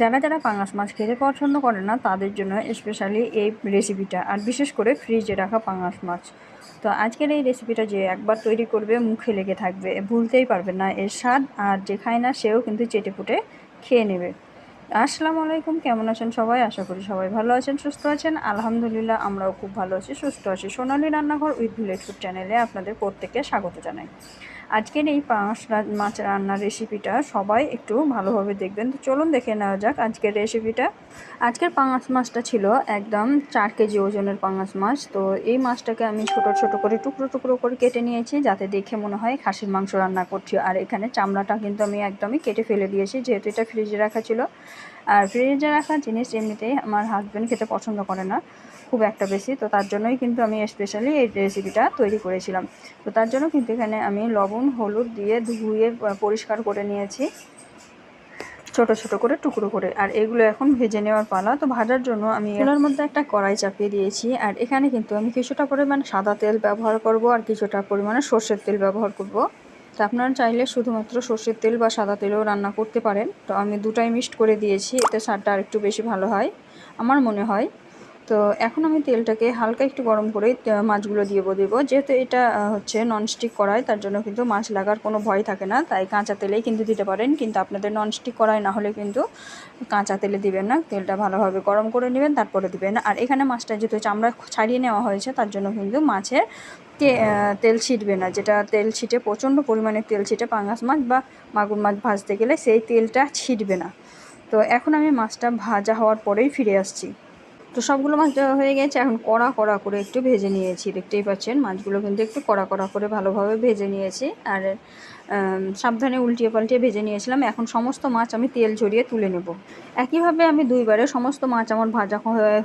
যারা যারা পাঙাশ মাছ খেতে পছন্দ করে না, তাদের জন্য স্পেশালি এই রেসিপিটা আর বিশেষ করে ফ্রিজে রাখা পাঙাশ মাছ। তো আজকের এই রেসিপিটা যে একবার তৈরি করবে, মুখে লেগে থাকবে ভুলতেই পারবে না। এর স্বাদ আর যে খায় না, সেও কিন্তু চেটে পুটে খেয়ে নেবে। আসসালামু আলাইকুম, কেমন আছেন সবাই? আশা করি সবাই ভালো আছেন, সুস্থ আছেন। আলহামদুলিল্লাহ, আমরাও খুব ভালো আছি, সুস্থ আছি। সোনালি রান্নাঘর উইথ ভিলেজ ফুড চ্যানেলে আপনাদের প্রত্যেককে স্বাগত জানাই। আজকের এই পাঁচ মাছ রান্নার রেসিপিটা সবাই একটু ভালোভাবে দেখবেন। তো চলুন দেখে নেওয়া যাক আজকের রেসিপিটা আজকের পাঙাশ মাছটা ছিল একদম চার কেজি ওজনের পাঙাশ মাছ। তো এই মাছটাকে আমি ছোট ছোট করে টুকরো টুকরো করে কেটে নিয়েছি যাতে দেখে মনে হয় খাসির মাংস রান্না করছি। আর এখানে চামড়াটা কিন্তু আমি একদমই কেটে ফেলে দিয়েছি, যেহেতু এটা ফ্রিজে রাখা ছিল। আর ফ্রিজে রাখা জিনিস এমনিতেই আমার হাজব্যান্ড খেতে পছন্দ করে না। খুব একটা বেশি, তো তার জন্যই কিন্তু আমি স্পেশালি এই রেসিপিটা তৈরি করেছিলাম। তো তার জন্য কিন্তু এখানে আমি লবণ, হলুদ দিয়ে ধুয়ে পরিষ্কার করে নিয়েছি। ছোট ছোট করে টুকরো করে। আর এগুলো এখন ভেজে নেওয়ার পালা। তো ভাজার জন্য আমি এগুলোর মধ্যে একটা কড়াই চাপিয়ে দিয়েছি। আর এখানে কিন্তু আমি কিছুটা পরিমাণ সাদা তেল ব্যবহার করব আর কিছুটা পরিমাণে সর্ষের তেল ব্যবহার করব। তো আপনারা চাইলে শুধুমাত্র সর্ষের তেল বা সাদা তেলেও রান্না করতে পারেন। তো আমি দুটাই মিক্সড করে দিয়েছি। এতে স্বাদটা আর একটু বেশি ভালো হয়। আমার মনে হয় তো এখন আমি তেলটাকে হালকা একটু গরম করে মাছগুলো দিয়ে দেবো। যেহেতু এটা হচ্ছে ননস্টিক কড়াই তার জন্য কিন্তু মাছ লাগার কোনো ভয় থাকে না। তাই কাঁচা তেলেই কিন্তু দিতে পারেন, কিন্তু আপনাদের ননস্টিক কড়াই না হলে কিন্তু কাঁচা তেলে দিবেন না। তেলটা ভালোভাবে গরম করে নেবেন, তারপরে দিবেন। আর এখানে মাছটা যেহেতু চামড়া ছাড়িয়ে নেওয়া হয়েছে, তার জন্য কিন্তু মাছের তেল ছিটবে না। যেটা তেল ছিটে, প্রচণ্ড পরিমাণে তেল ছিটে পাঙ্গাস মাছ বা মাগুর মাছ ভাজতে গেলে সেই তেলটা ছিটবে না। তো এখন আমি মাছটা ভাজা হওয়ার পরেই ফিরে আসছি। তো সবগুলো মাছ হয়ে গেছে। এখন কড়া কড়া করে একটু ভেজে নিয়েছি। দেখতেই পাচ্ছেন, মাছগুলো কিন্তু একটু কড়া কড়া করে ভালোভাবে ভেজে নিয়েছি। আর সাবধানে উল্টিয়ে পাল্টিয়ে ভেজে নিয়েছিলাম। এখন সমস্ত মাছ আমি তেল ঝরিয়ে তুলে নেব। একইভাবে আমি দুইবারে সমস্ত মাছ আমার ভাজা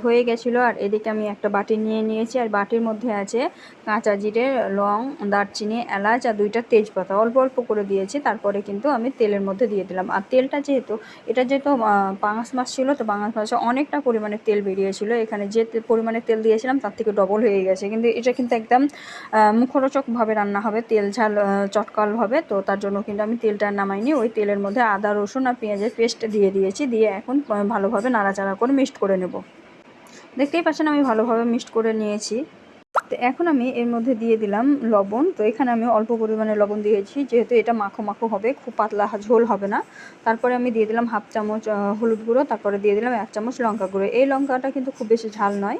হয়ে গেছিল। আর এদিকে আমি একটা বাটি নিয়ে নিয়েছি। আর বাটির মধ্যে আছে কাঁচা জিরে, লং, দারচিনি, এলাচ আর দুইটা তেজপাতা। অল্প অল্প করে দিয়েছি। তারপরে কিন্তু আমি তেলের মধ্যে দিয়ে দিলাম। আর তেলটা যেহেতু, এটা যেহেতু পাঙাশ মাছ ছিল, তো পাঙাশ মাছে অনেকটা পরিমাণে তেল বেরিয়েছিল। এখানে যে পরিমাণে তেল দিয়েছিলাম, তার থেকে ডবল হয়ে গেছে। কিন্তু এটা কিন্তু একদম মুখরোচকভাবে রান্না হবে। তেল ঝাল চটকালভাবে তো তার জন্য কিন্তু আমি তেলটা নামাইনি। ওই তেলের মধ্যে আদা, রসুন আর পেঁয়াজের পেস্ট দিয়ে দিয়েছি। দিয়ে এখন ভালোভাবে নাড়াচাড়া করে মিক্সড করে নেব। দেখতেই পাচ্ছেন আমি ভালোভাবে মিক্সড করে নিয়েছি। তো এখন আমি এর মধ্যে দিয়ে দিলাম লবণ। তো এখানে আমি অল্প পরিমাণে লবণ দিয়েছি, যেহেতু এটা মাখো মাখো হবে, খুব পাতলা ঝোল হবে না। তারপরে আমি দিয়ে দিলাম হাফ চামচ হলুদ গুঁড়ো, তারপরে দিয়ে দিলাম এক চামচ লঙ্কা গুঁড়ো। এই লঙ্কাটা কিন্তু খুব বেশি ঝাল নয়,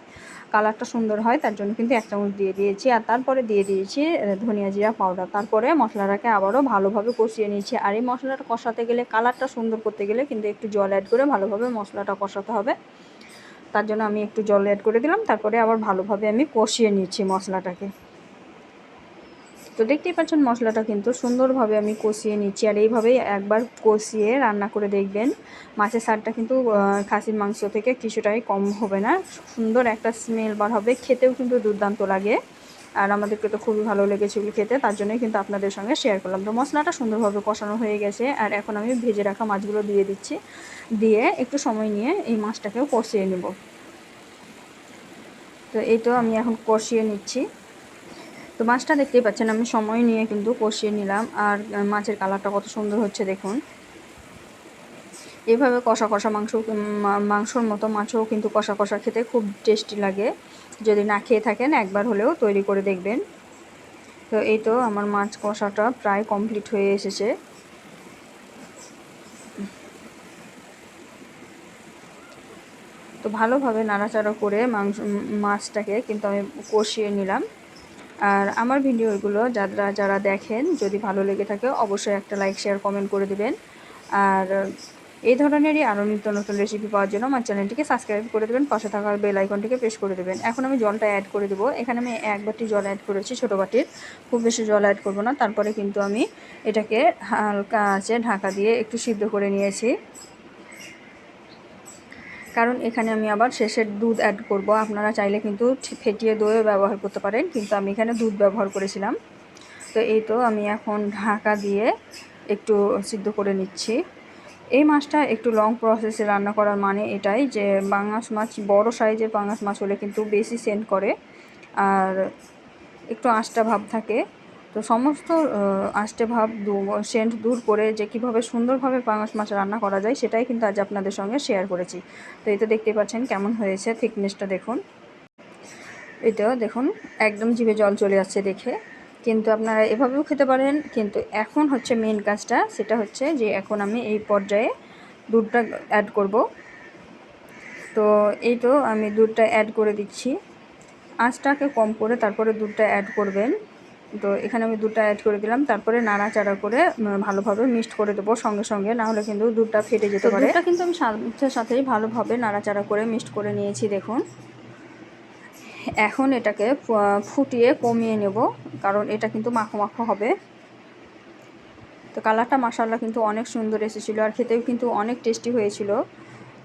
কালারটা সুন্দর হয়, তার জন্য কিন্তু এক চামচ দিয়ে দিয়েছি। আর তারপরে দিয়ে দিয়েছি ধনিয়া জিরা পাউডার। তারপরে মশলাটাকে আবারও ভালোভাবে কষিয়ে নিয়েছি। আর এই মশলাটা কষাতে গেলে কালারটা সুন্দর করতে গেলে কিন্তু একটু জল অ্যাড করে ভালোভাবে মশলাটা কষাতে হবে। তার জন্য আমি একটু জল অ্যাড করে দিলাম, তারপরে আবার ভালোভাবে আমি কষিয়ে নিচ্ছি মশলাটাকে। তো দেখতেই পাচ্ছেন মশলাটা কিন্তু সুন্দরভাবে আমি কষিয়ে নিচ্ছি, আর এইভাবেই একবার কষিয়ে রান্না করে দেখবেন মাছের সারটা কিন্তু খাসির মাংস থেকে কিছুটাই কম হবে না। সুন্দর একটা স্মেল বার হবে, খেতেও কিন্তু দুর্দান্ত লাগে। আর আমাদেরকে তো খুবই ভালো লেগেছিল খেতে, তার জন্যই কিন্তু আপনাদের সঙ্গে শেয়ার করলাম। তো মশলাটা সুন্দরভাবে কষানো হয়ে গেছে, আর এখন আমি ভেজে রাখা মাছগুলো দিয়ে দিচ্ছি। দিয়ে একটু সময় নিয়ে এই মাছটাকেও কষিয়ে নেব। তো এই তো আমি এখন কষিয়ে নিচ্ছি। তো মাছটা দেখতেই পাচ্ছেন, আমি সময় নিয়ে কিন্তু কষিয়ে নিলাম, আর মাছের কালারটা কত সুন্দর হচ্ছে দেখুন। এভাবে কষা কষা মাংস মাংসর মতো মাছও কিন্তু কষা কষা খেতে খুব টেস্টি লাগে। যদি না খেয়ে থাকেন, একবার হলেও তৈরি করে দেখবেন। তো এই তো আমার মাছ কষাটা প্রায় কমপ্লিট হয়ে এসেছে। তো ভালোভাবে নাড়াচাড়া করে মাংস মাছটাকে কিন্তু আমি কষিয়ে নিলাম। আর আমার ভিডিওগুলো যারা যারা দেখেন, যদি ভালো লেগে থাকে, অবশ্যই একটা লাইক, শেয়ার, কমেন্ট করে দেবেন। আর এই ধরনেরই আরও নিত্য নতুন রেসিপি পাওয়ার জন্য আমার চ্যানেলটিকে সাবস্ক্রাইব করে দেবেন, পাশে থাকার বেল আইকনটিকে প্রেস করে দেবেন। এখন আমি জলটা অ্যাড করে দেবো। এখানে আমি এক বাটি জল অ্যাড করেছি, ছোটো বাটির। খুব বেশি জল অ্যাড করব না। তারপরে কিন্তু আমি এটাকে হালকা আছে ঢাকা দিয়ে একটু সিদ্ধ করে নিয়েছি। কারণ এখানে আমি আবার শেষের দুধ অ্যাড করব। আপনারা চাইলে কিন্তু ফেটিয়ে দইও ব্যবহার করতে পারেন, কিন্তু আমি এখানে দুধ ব্যবহার করেছিলাম। তো এই তো আমি এখন ঢাকা দিয়ে একটু সিদ্ধ করে নিচ্ছি। এই মাছটা একটু লং প্রসেসে রান্না করার মানে এটাই যে বাংলাস মাছ, বড় সাইজের বাংলাস মাছ হলে কিন্তু বেশি সেন্ট করে। আর একটু আঁশটা ভাব থাকে। তো সমস্ত আষ্টে ভাব সেন্ট দূর করে যে কীভাবে সুন্দরভাবে পাঙাশ মাছ রান্না করা যায় সেটাই কিন্তু আজ আপনাদের সঙ্গে শেয়ার করেছি। তো এই তো দেখতেই পাচ্ছেন কেমন হয়েছে থিকনেসটা দেখুন। এটাও দেখুন, একদম জিভে জল চলে আসছে দেখে। কিন্তু আপনারা এভাবেও খেতে পারেন কিন্তু এখন হচ্ছে মেন কাজটা সেটা হচ্ছে যে এখন আমি এই পর্যায়ে দুধটা অ্যাড করব। তো এই তো আমি দুধটা অ্যাড করে দিচ্ছি। আঁচটাকে কম করে তারপরে দুধটা অ্যাড করবেন। তো এখানে আমি দুধটা অ্যাড করে দিলাম তারপরে নাড়াচাড়া করে ভালোভাবে মিক্সড করে দেবো সঙ্গে সঙ্গে না হলে কিন্তু দুধটা ফেটে যেতে পারে। দুধটা কিন্তু আমি সাথে সাথেই ভালোভাবে নাড়াচাড়া করে মিক্সড করে নিয়েছি দেখুন। এখন এটাকে ফুটিয়ে কমিয়ে নেব, কারণ এটা কিন্তু মাখো মাখো হবে। তো কালারটা মাসাল্লা কিন্তু অনেক সুন্দর এসেছিল আর খেতেও কিন্তু অনেক টেস্টি হয়েছিল।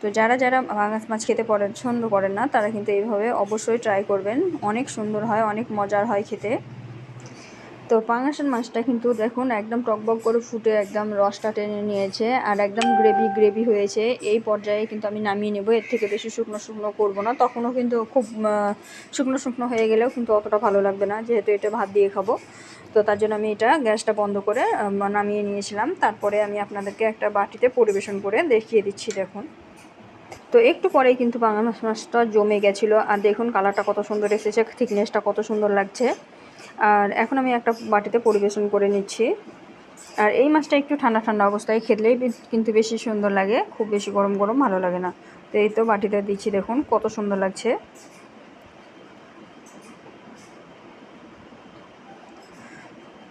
তো যারা যারা ভাঙাস মাছ খেতে পছন্দ করেন না, তারা কিন্তু এইভাবে অবশ্যই ট্রাই করবেন। অনেক সুন্দর হয়, অনেক মজার হয় খেতে। তো পাঙাশের মাছটা কিন্তু দেখুন একদম টকবক করে ফুটে একদম রসটা টেনে নিয়েছে আর একদম গ্রেভি গ্রেভি হয়েছে। এই পর্যায়ে কিন্তু আমি নামিয়ে নেব, এর থেকে বেশি শুকনো শুকনো করব না। তখনও কিন্তু খুব শুকনো শুকনো হয়ে গেলেও কিন্তু অতটা ভালো লাগবে না, যেহেতু এটা ভাত দিয়ে খাব। তো তার জন্য আমি এটা গ্যাসটা বন্ধ করে নামিয়ে নিয়েছিলাম। তারপরে আমি আপনাদেরকে একটা বাটিতে পরিবেশন করে দেখিয়ে দিচ্ছি, দেখুন। তো একটু পরেই কিন্তু বাংলা মাছ মাছটা জমে গেছিল। আর দেখুন কালারটা কত সুন্দর এসেছে থিকনেসটা কত সুন্দর লাগছে। আর এখন আমি একটা বাটিতে পরিবেশন করে নিচ্ছি। আর এই মাছটা একটু ঠান্ডা ঠান্ডা অবস্থায় খেলেই কিন্তু বেশি সুন্দর লাগে, খুব বেশি গরম গরম ভালো লাগে না। তো এই তো বাটিতে দিচ্ছি, দেখুন কত সুন্দর লাগছে।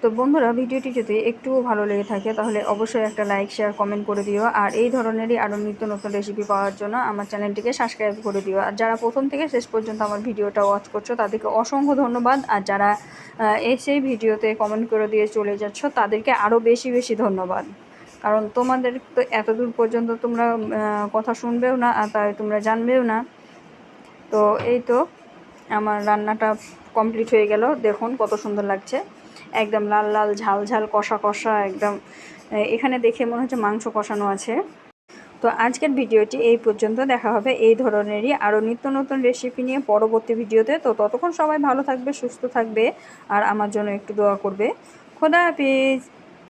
তো বন্ধুরা, ভিডিওটি যদি একটুও ভালো লেগে থাকে, তাহলে অবশ্যই একটা লাইক শেয়ার কমেন্ট করে দিও। আর এই ধরনেরই আরও নিত্য নতুন রেসিপি পাওয়ার জন্য আমার চ্যানেলটিকে সাবস্ক্রাইব করে দিও। আর যারা প্রথম থেকে শেষ পর্যন্ত আমার ভিডিওটা ওয়াচ করছ, তাদেরকে অসংখ্য ধন্যবাদ। আর যারা এসেই ভিডিওতে কমেন্ট করে দিয়ে চলে যাচ্ছ, তাদেরকে আরও বেশি বেশি ধন্যবাদ। কারণ তোমাদের তো এতদূর পর্যন্ত তোমরা কথা শুনবেও না, আর তাই তোমরা জানবেও না। তো এই তো, আমার রান্নাটা কমপ্লিট হয়ে গেল। দেখুন কত সুন্দর লাগছে। একদম লাল লাল, ঝাল ঝাল, কষা কষা, একদম এখানে দেখে মনে হচ্ছে মাংস কষানো আছে। তো আজকের ভিডিওটি এই পর্যন্ত, দেখা হবে এই ধরনেরই আরও নিত্য নতুন রেসিপি নিয়ে পরবর্তী ভিডিওতে। তো ততক্ষণ সবাই ভালো থাকবে, সুস্থ থাকবে, আর আমার জন্য একটু দোয়া করবে। খোদা হাফিজ!